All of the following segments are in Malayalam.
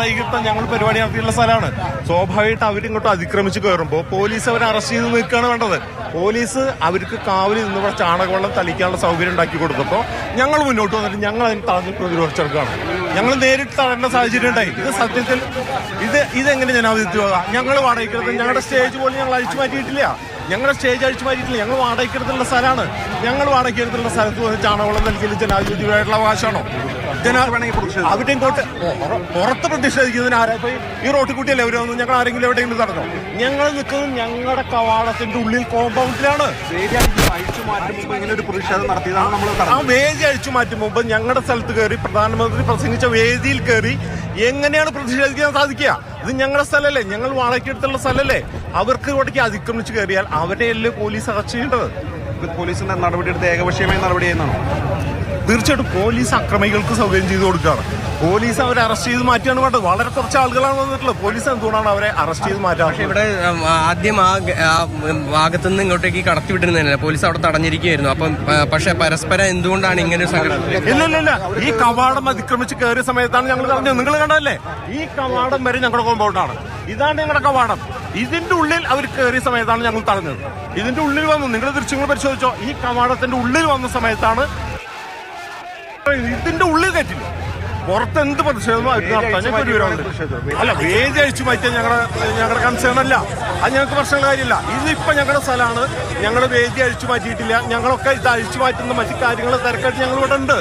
വൈകിട്ട് ഞങ്ങൾ പരിപാടി നടത്തിയിട്ടുള്ള സ്ഥലമാണ്. സ്വാഭാവികമായിട്ട് അവരിങ്ങോട്ട് അതിക്രമിച്ച് കയറുമ്പോൾ പോലീസ് അവരെ അറസ്റ്റ് ചെയ്ത് നിൽക്കുകയാണ് വേണ്ടത്. പോലീസ് അവർക്ക് കാവലി നിന്ന് ഇവിടെ ചാണകവെള്ളം തളിക്കാനുള്ള സൗകര്യം ഉണ്ടാക്കി കൊടുത്തപ്പോൾ ഞങ്ങൾ മുന്നോട്ട് വന്നിട്ട് ഞങ്ങൾ അതിന് തടഞ്ഞ് പ്രതിരോധിച്ചെടുക്കുകയാണ്. ഞങ്ങൾ നേരിട്ട് തടയേണ്ട സാഹചര്യം ഉണ്ടായി. ഇത് സത്യത്തിൽ ഇത് ഇതെങ്ങനെ ജനാധിപത്യമാകാം ഞങ്ങൾ വാടകയ്ക്കെടുത്ത് ഞങ്ങളുടെ സ്റ്റേജ് പോലും ഞങ്ങൾ അഴിച്ചു മാറ്റിയിട്ടില്ല. ഞങ്ങളുടെ സ്റ്റേജ് അഴിച്ചു മാറ്റിയിട്ടില്ല. ഞങ്ങൾ വാടകയ്ക്കെടുത്തുള്ള സ്ഥലമാണ്. ഞങ്ങൾ വാടകയ്ക്കെടുത്തുള്ള സ്ഥലത്ത് വന്ന് ചാണകവെള്ളം നൽകിയത് ജനാധിപത്യമായിട്ടുള്ള അവകാശമാണോ? അവിടെയും പുറ- പുറത്ത് പ്രതിഷേധിക്കുന്നതിന് ആരാ? ഇപ്പൊ ഈ റോട്ടിൽ കൂട്ടിയല്ലേ അവരൊന്നും വന്ന് ഞങ്ങൾ ആരെങ്കിലും എവിടെയെങ്കിലും നടന്നോ? ഞങ്ങൾ നിൽക്കുന്നത് ഞങ്ങളുടെ കവാടത്തിന്റെ ഉള്ളിൽ കോമ്പൗണ്ടിലാണ് അഴിച്ചു ആ വേദി അഴിച്ചു മാറ്റും മുമ്പ് ഞങ്ങളുടെ സ്ഥലത്ത് കയറി പ്രധാനമന്ത്രി പ്രസംഗിച്ച വേദിയിൽ കയറി എങ്ങനെയാണ് പ്രതിഷേധിക്കാൻ സാധിക്കുക? ഇത് ഞങ്ങളുടെ സ്ഥലമല്ലേ ഞങ്ങൾ വാടകയ്ക്കെടുത്തുള്ള സ്ഥലമല്ലേ അവർക്ക് ഇവിടേക്ക് അതിക്രമിച്ച് കയറിയാൽ അവരെയല്ലേ പോലീസ് അറസ്റ്റ് ചെയ്യേണ്ടത്? പോലീസിന്റെ നടപടിയെടുത്ത് ഏകപക്ഷീയമായി നടപടി ചെയ്യുന്നതാണോ തീർച്ചയായിട്ടും പോലീസ് അക്രമികൾക്ക് സൗകര്യം ചെയ്തു കൊടുക്കുകയാണ്. പോലീസ് അവരെ അറസ്റ്റ് ചെയ്ത് മാറ്റിയാണ് വേണ്ടത്. വളരെ കുറച്ച് ആളുകളാണ് വന്നിട്ടുള്ളത്. പോലീസ് എന്തുകൊണ്ടാണ് അവരെ അറസ്റ്റ് ചെയ്ത് മാറ്റാറ് ഇവിടെ ആദ്യം ആ ഭാഗത്ത് നിന്ന് ഇങ്ങോട്ടേക്ക് കടത്തി വിട്ടിരുന്നില്ല. പോലീസ് അവിടെ തടഞ്ഞിരിക്കുകയായിരുന്നു. അപ്പം പക്ഷേ പരസ്പരം എന്തുകൊണ്ടാണ് ഇങ്ങനെ ഒരു സംഘടന ഇല്ല ഇല്ല ഇല്ല. ഈ കവാടം അതിക്രമിച്ച് കയറിയ സമയത്താണ് ഞങ്ങൾ പറഞ്ഞത് നിങ്ങൾ കണ്ടല്ലേ ഈ കവാടം വരെ ഞങ്ങളുടെ കോമ്പൗണ്ടാണ്. ഇതാണ് ഞങ്ങളുടെ കവാടം. ഇതിന്റെ ഉള്ളിൽ അവർ കയറിയ സമയത്താണ് ഞങ്ങൾ തടഞ്ഞത്. ഇതിന്റെ ഉള്ളിൽ വന്നു. നിങ്ങൾ ദൃശ്യങ്ങൾ പരിശോധിച്ചോ? ഈ കവാടത്തിന്റെ ഉള്ളിൽ വന്ന സമയത്താണ് ഇതിന്റെ ഉള്ളിൽ കയറ്റില്ല. പുറത്ത് എന്ത് പ്രതിഷേധമോ അവർ നടത്താൻ ഞങ്ങൾക്ക് ഒരു വിവരമുണ്ട് അല്ല വേദി അഴിച്ചു മാറ്റിയാൽ ഞങ്ങളുടെ ഞങ്ങളുടെ കൺസേൺ അല്ല. അത് ഞങ്ങൾക്ക് പ്രശ്നമുള്ള കാര്യമില്ല. ഇതിപ്പോ ഞങ്ങളുടെ സ്ഥലമാണ് ഞങ്ങൾ വേദി അഴിച്ചു മാറ്റിയിട്ടില്ല. ഞങ്ങളൊക്കെ ഇത് അഴിച്ചു മാറ്റുന്ന മറ്റു കാര്യങ്ങൾ തിരക്കായിട്ട് ഞങ്ങൾ ഇവിടെ ഉണ്ട്.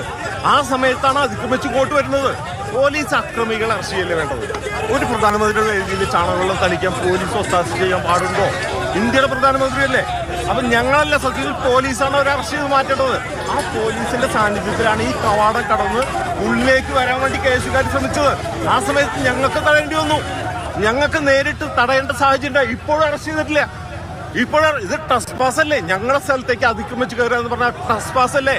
ആ സമയത്താണ് അതിക്രമിച്ച് ഇങ്ങോട്ട് വരുന്നത്. പോലീസ് അക്രമികൾ അറസ്റ്റ് ചെയ്യല്ലേ വേണ്ടത്? ഒരു പ്രധാനമന്ത്രിയുടെ വേദിയിൽ ചാണകവെള്ളം തളിക്കാൻ പോലീസ് ഒത്താശ ചെയ്യാൻ പാടുണ്ടോ? ഇന്ത്യയുടെ പ്രധാനമന്ത്രിയല്ലേ? അപ്പൊ ഞങ്ങളല്ല സത്യത്തിൽ പോലീസാണ് അവരെ അറസ്റ്റ് ചെയ്ത് മാറ്റേണ്ടത്. ആ പോലീസിന്റെ സാന്നിധ്യത്തിലാണ് ഈ കവാടം കടന്ന് ഉള്ളിലേക്ക് വരാൻ വേണ്ടി കേസുകാർ ശ്രമിച്ചത്. ആ സമയത്ത് ഞങ്ങൾക്ക് തടയേണ്ടി വന്നു. ഞങ്ങൾക്ക് നേരിട്ട് തടയേണ്ട സാഹചര്യം. ഇപ്പോഴും അറസ്റ്റ് ചെയ്തിട്ടില്ല. ഇപ്പോഴും ഇത് ടസ്പാസ് അല്ലേ? ഞങ്ങളുടെ സ്ഥലത്തേക്ക് അതിക്രമിച്ച് കയറുക എന്ന് പറഞ്ഞാൽ ടസ്പാസ് അല്ലേ?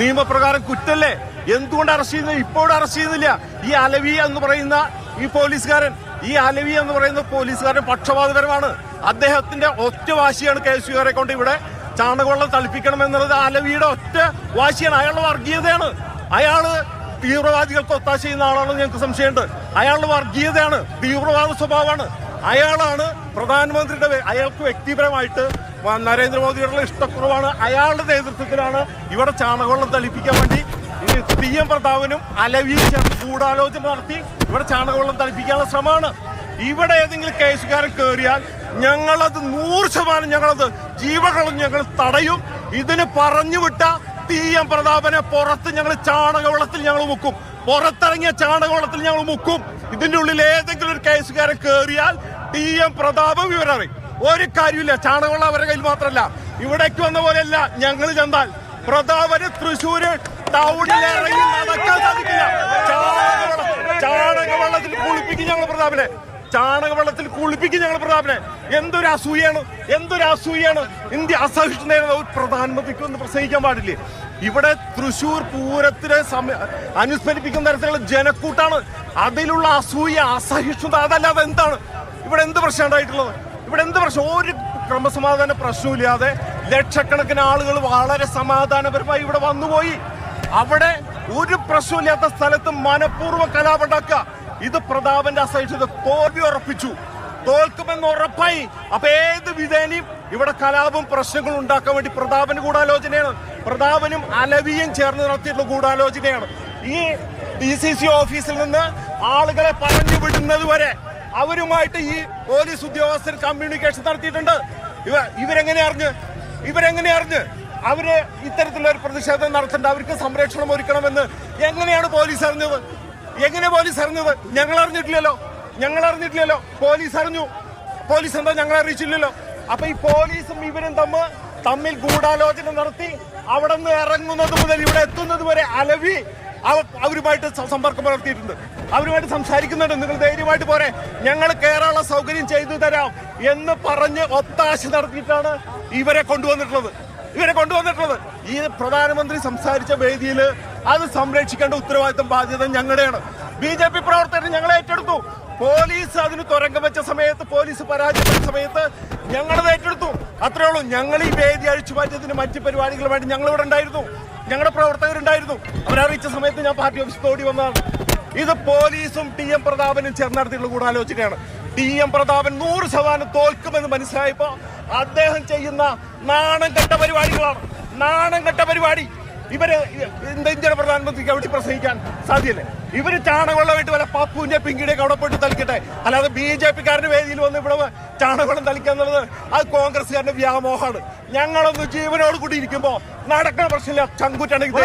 നിയമപ്രകാരം കുറ്റല്ലേ? എന്തുകൊണ്ട് അറസ്റ്റ് ചെയ്യുന്നത് ഇപ്പോഴും അറസ്റ്റ് ചെയ്യുന്നില്ല. ഈ അലവി എന്ന് പറയുന്ന ഈ പോലീസുകാരൻ ഈ അലവി എന്ന് പറയുന്ന പോലീസുകാരൻ പക്ഷപാതപരമാണ് അദ്ദേഹത്തിന്റെ ഒറ്റ വാശിയാണ് കെ യുകാരെ കൊണ്ട് ഇവിടെ ചാണകവെള്ളം തളിപ്പിക്കണം എന്നുള്ളത് അലവിയുടെ ഒറ്റ വാശിയാണ്. അയാളുടെ വർഗീയതയാണ്. അയാൾ തീവ്രവാദികൾക്ക് ഒത്താശ ചെയ്യുന്ന ആളാണെന്ന് ഞങ്ങൾക്ക് സംശയമുണ്ട്. അയാളുടെ വർഗീയതയാണ്. തീവ്രവാദ സ്വഭാവമാണ്. അയാളാണ് പ്രധാനമന്ത്രിയുടെ അയാൾക്ക് വ്യക്തിപരമായിട്ട് നരേന്ദ്രമോദിയുടെ ഇഷ്ടക്കുറവാണ്. അയാളുടെ നേതൃത്വത്തിലാണ് ഇവിടെ ചാണകവെള്ളം തളിപ്പിക്കാൻ വേണ്ടി ടി എം പ്രതാപനും അലവിയും ഗൂഢാലോചന നടത്തി ഇവിടെ ചാണകവെള്ളം തളിപ്പിക്കാനുള്ള ശ്രമമാണ്. ഇവിടെ ഏതെങ്കിലും കേസുകാരൻ കയറിയാൽ ഞങ്ങളത് നൂറ് ശതമാനം ഞങ്ങളത് ജീവകളും ഞങ്ങൾ തടയും. ഇതിന് പറഞ്ഞു വിട്ട ടി എം പ്രതാപനെ പുറത്ത് ഞങ്ങൾ ചാണകവെള്ളത്തിൽ ഞങ്ങൾ മുക്കും. പുറത്തിറങ്ങിയ ചാണകവെള്ളത്തിൽ ഞങ്ങൾ മുക്കും. ഇതിന്റെ ഉള്ളിൽ ഏതെങ്കിലും ഒരു കേസുകാരൻ കയറിയാൽ ടി എം പ്രതാപം വിവരറിയും ഒരു കാര്യമില്ല ചാണകവെള്ളം അവരുടെ കയ്യിൽ മാത്രമല്ല. ഇവിടേക്ക് വന്ന പോലെയല്ല ഞങ്ങൾ ചെന്നാൽ. പ്രതാപന് തൃശ്ശൂര് ടൗണിൽ ഇറങ്ങി നടക്കാൻ സാധിക്കില്ല. ചാണകവെള്ളം ചാണകവെള്ളത്തിൽ കുളിപ്പിക്കും ഞങ്ങൾ പ്രതാപനെ. ചാണകവെള്ളത്തിൽ കുളിപ്പിക്കും ഞങ്ങൾ പ്രതാപനെ. എന്തൊരു അസൂയാണ് എന്തൊരു അസൂയാണ് ഇന്ത്യ അസഹിഷ്ണുത ഒരു പ്രധാനമന്ത്രിക്ക് ഒന്ന് പ്രസംഗിക്കാൻ പാടില്ലേ? ഇവിടെ തൃശൂർ പൂരത്തിനെ സമ- അനുസ്മരിപ്പിക്കുന്ന തരത്തിലുള്ള ജനക്കൂട്ടാണ്. അതിലുള്ള അസൂയ അസഹിഷ്ണുത അതല്ലാതെ എന്താണ്? ഇവിടെ എന്ത് പ്രശ്നം ഉണ്ടായിട്ടുള്ളത്? ഇവിടെ എന്ത് പ്രശ്നം? ഒരു ക്രമസമാധാന പ്രശ്നമില്ലാതെ ലക്ഷക്കണക്കിന് ആളുകൾ വളരെ സമാധാനപരമായി ഇവിടെ വന്നുപോയി. അവിടെ ഒരു പ്രശ്നമില്ലാത്ത സ്ഥലത്ത് മനഃപൂർവം കലാപുണ്ടാക്കുക ഇത് പ്രതാപന്റെ അസഹിഷ്ണുത തോൽവി ഉറപ്പിച്ചു. തോൽക്കുമെന്ന് ഉറപ്പായി. അപ്പൊ ഏത് വിധേനയും ഇവിടെ കലാപം പ്രശ്നങ്ങളും ഉണ്ടാക്കാൻ വേണ്ടി പ്രതാപന് ഗൂഢാലോചനയാണ്. പ്രതാപനും അലവിയും ചേർന്ന് നടത്തിയിട്ടുള്ള ഗൂഢാലോചനയാണ്. ഈ ഡി സി സി ഓഫീസിൽ നിന്ന് ആളുകളെ പറഞ്ഞു വിടുന്നത് വരെ അവരുമായിട്ട് ഈ പോലീസ് ഉദ്യോഗസ്ഥർ കമ്മ്യൂണിക്കേഷൻ നടത്തിയിട്ടുണ്ട്. ഇവ ഇവരെങ്ങനെ അറിഞ്ഞ്? ഇവരെങ്ങനെ അറിഞ്ഞ്? അവർ ഇത്തരത്തിലുള്ള ഒരു പ്രതിഷേധം നടത്തേണ്ട. അവർക്ക് സംരക്ഷണം ഒരുക്കണമെന്ന് എങ്ങനെയാണ് പോലീസ് അറിഞ്ഞത്? എങ്ങനെ പോലീസ് അറിഞ്ഞത്? ഞങ്ങൾ അറിഞ്ഞിട്ടില്ലല്ലോ ഞങ്ങൾ അറിഞ്ഞിട്ടില്ലല്ലോ പോലീസ് അറിഞ്ഞു. പോലീസ് എന്താ ഞങ്ങൾ അറിയിച്ചില്ലല്ലോ. അപ്പൊ ഈ പോലീസും ഇവരും തമ്മിൽ തമ്മിൽ ഗൂഢാലോചന നടത്തി അവിടെ നിന്ന് ഇറങ്ങുന്നത് മുതൽ ഇവിടെ എത്തുന്നത് വരെ അലവി അവരുമായിട്ട് സമ്പർക്കം പുലർത്തിയിട്ടുണ്ട്. അവരുമായിട്ട് സംസാരിക്കുന്നുണ്ട്. നിങ്ങൾ ധൈര്യമായിട്ട് പോരെ. ഞങ്ങൾ കയറാനുള്ള സൗകര്യം ചെയ്തു തരാം എന്ന് പറഞ്ഞ് ഒത്താശ നടത്തിയിട്ടാണ് ഇവരെ കൊണ്ടുവന്നിട്ടുള്ളത്. ഇവരെ കൊണ്ടുവന്നിട്ടുള്ളത്. ഈ പ്രധാനമന്ത്രി സംസാരിച്ച വേദിയിൽ അത് സംരക്ഷിക്കേണ്ട ഉത്തരവാദിത്തം ബാധ്യത ഞങ്ങളുടെയാണ്. ബി ജെ പി പ്രവർത്തകർ ഞങ്ങളെ ഏറ്റെടുത്തു. പോലീസ് അതിന് തുരങ്കം വെച്ച സമയത്ത് പോലീസ് പരാജയപ്പെട്ട സമയത്ത് ഞങ്ങളത് ഏറ്റെടുത്തു. അത്രേ ഉള്ളൂ. ഞങ്ങൾ ഈ വേദി അഴിച്ചു മാറ്റിയതിന് മറ്റ് പരിപാടികളുമായിട്ട് ഞങ്ങൾ ഇവിടെ ഉണ്ടായിരുന്നു. ഞങ്ങളുടെ പ്രവർത്തകരുണ്ടായിരുന്നു. അവരറിയിച്ച സമയത്ത് ഞാൻ പാർട്ടി ഓഫീസിൽ ഓടി വന്നതാണ്. ഇത് പോലീസും ടി എം പ്രതാപനും ചേർന്ന് നടത്തിയിട്ടുള്ള ഗൂഢാലോചനയാണ്. ടി എം പ്രതാപൻ നൂറ് ശതമാനം തോൽക്കുമെന്ന് മനസ്സിലായപ്പോ അദ്ദേഹം ചെയ്യുന്ന നാണം കെട്ട പരിപാടികളാണ്. നാണം കെട്ട പരിപാടി. ഇവർ ഇന്ത്യ- ഇന്ത്യയുടെ പ്രധാനമന്ത്രിക്ക് അവിടെ പ്രസംഗിക്കാൻ സാധ്യല്ലേ? ഇവർ ചാണകവെള്ളമായിട്ട് വല്ല പപ്പുവിന്റെ പിങ്കിയുടെ അവിടെ പോയിട്ട് തളിക്കട്ടെ? അല്ലാതെ ബി ജെ പിക്കാരുടെ വേദിയിൽ വന്ന് ഇവിടെ ചാണകവെള്ളം തളിക്കുക എന്നുള്ളത് അത് കോൺഗ്രസ്സുകാരന്റെ വ്യാമോഹമാണ്. ഞങ്ങളൊന്ന് ജീവനോട് കൂടി ഇരിക്കുമ്പോ നടക്കുന്ന പ്രശ്നമില്ല. ചങ്കുറ്റാണെങ്കിൽ